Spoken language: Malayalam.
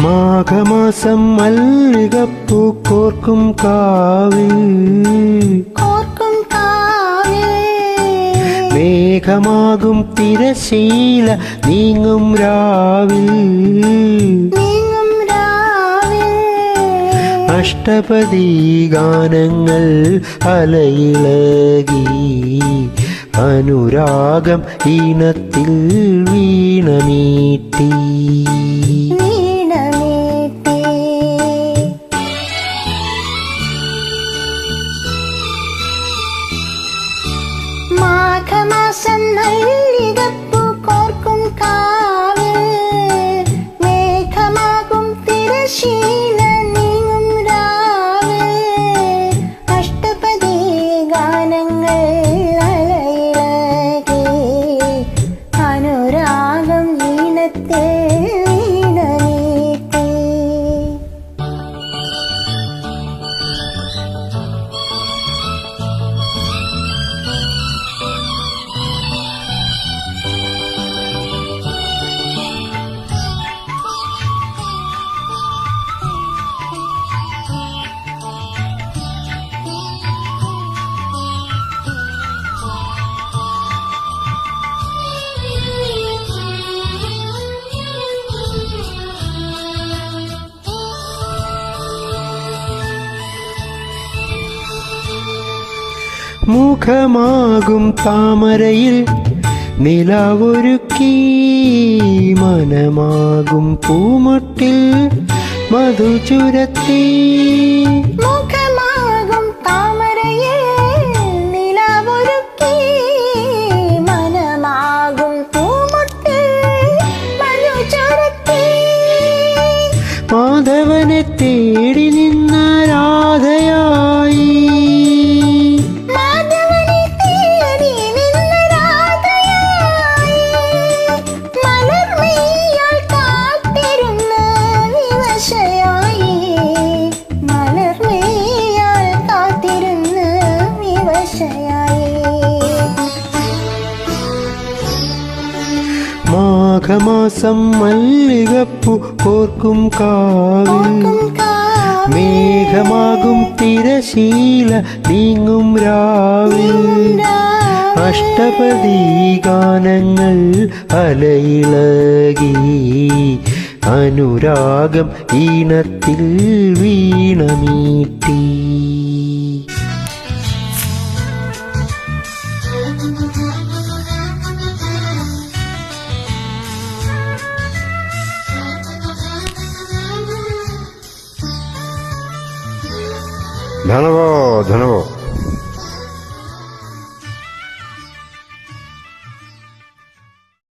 മാഘമാസം മല്ലികപ്പൂ കോർക്കും കാവിൽ. കോർക്കും മേഘമാകും തിരശീല നീങ്ങും രാവിൽ. അഷ്ടപതി ഗാനങ്ങൾ അലയിളകി. അനുരാഗം ഈണത്തിൽ വീണമീട്ടി. മാഘമാസം മുഖമാകും താമരയിൽ നിലവൊരുക്കി മനമാകും പൂമൊട്ടിൽ മധുചുരത്തി മുഖമാകും താമരയിൽ നിലവൊരുക്കി മനമാകും പൂമുട്ടിൽ മനു ചുരത്തി. മാഘമാസം മല്ലികപ്പു കോർക്കും കാവിൽ. മേഘമാകും തിരശീല നീങ്ങും രാവിൽ. അഷ്ടപതി ഗാനങ്ങൾ അലയിളകി. അനുരാഗം ഈണത്തിൽ വീണമീട്ടി. धनवो धनवो